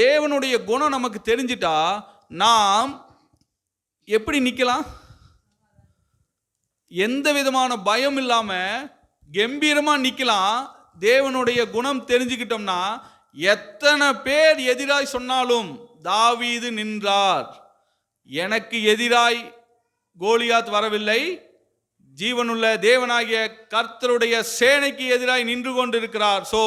தேவனுடைய குணம் நமக்கு தெரிஞ்சிட்டா நாம் எப்படி நிற்கலாம் எந்த விதமான பயம் இல்லாமல் கம்பீரமாக நிற்கலாம் தேவனுடைய குணம் தெரிஞ்சுக்கிட்டோம்னா எத்தனை பேர் எதிராய் சொன்னாலும் தாவீது நின்றார். எனக்கு எதிராய் கோலியாத் வரவில்லை. ஜீவனுள்ள தேவனாகிய கர்த்தருடைய சேனைக்கு எதிராக நின்று கொண்டிருக்கிறார். ஸோ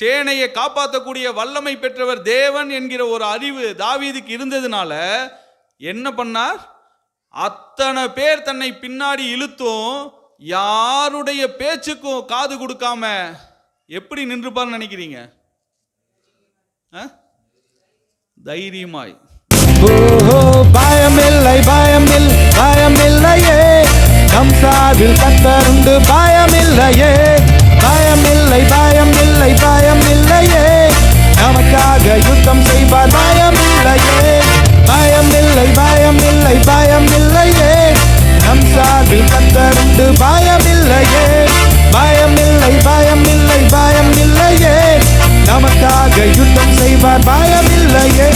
சேனையை காப்பாற்றக்கூடிய வல்லமை பெற்றவர் தேவன் என்கிற ஒரு அறிவு தாவீதுக்கு இருந்ததுனால என்ன பண்ணார்? அத்தனை பேர் தன்னை பின்னாடி இழுத்தும் யாருடைய பேச்சுக்கும் காது கொடுக்காம எப்படி நின்றுப்பார்னு நினைக்கிறீங்க? ஆ? தைரியமாய். ஓஹோ பயமில்லை பயமில் பயமில்லையே. நம் சார்பில் கத்தருண்டு பயமில்லையே. பயமில்லை பயமில்லை பயமில்லையே. நமக்காக யுத்தம் செய்வார் பயமில்லையே. பயமில்லை பயமில்லை பயமில்லையே. நம் சார்பில் கத்தருண்டு பயமில்லையே. பயமில்லை பயமில்லை பயமில்லையே. நமக்காக யுத்தம் செய்வார் பயமில்லையே.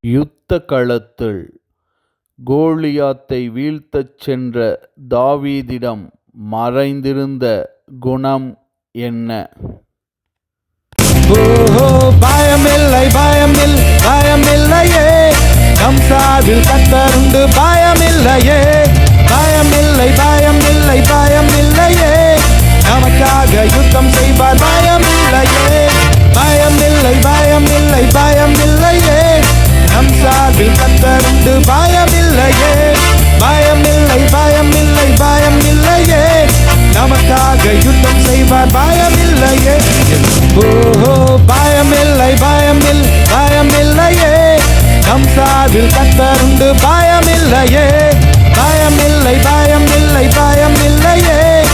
யுத்த களத்தில் கோலியாத்தை வீழ்த்தச் சென்ற தாவீதிடம் மறைந்திருந்த குணம் என்ன? ஓஹோ பயமில்லை பயமில்லையே. நம் சார்பில் கத்தருண்டு பயமில்லையே. பயமில்லை பயமில்லை அம்சாவில் கத்தருந்து பயமில்லையே. பயமில்லை பயமில்லை பயமில்லையே.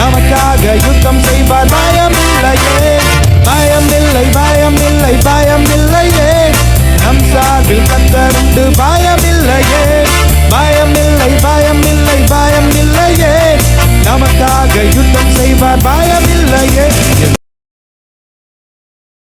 நமக்காக யுத்தம் செய்வார் பயமில்லையே. பயமில்லை பயமில்லை பயமில்லையே. நம் சார்பில் கத்தருந்து பயமில்லையே. பயமில்லை பயமில்லை பயமில்லையே. நமக்காக யுத்தம் செய்வார் பயமில்லையே.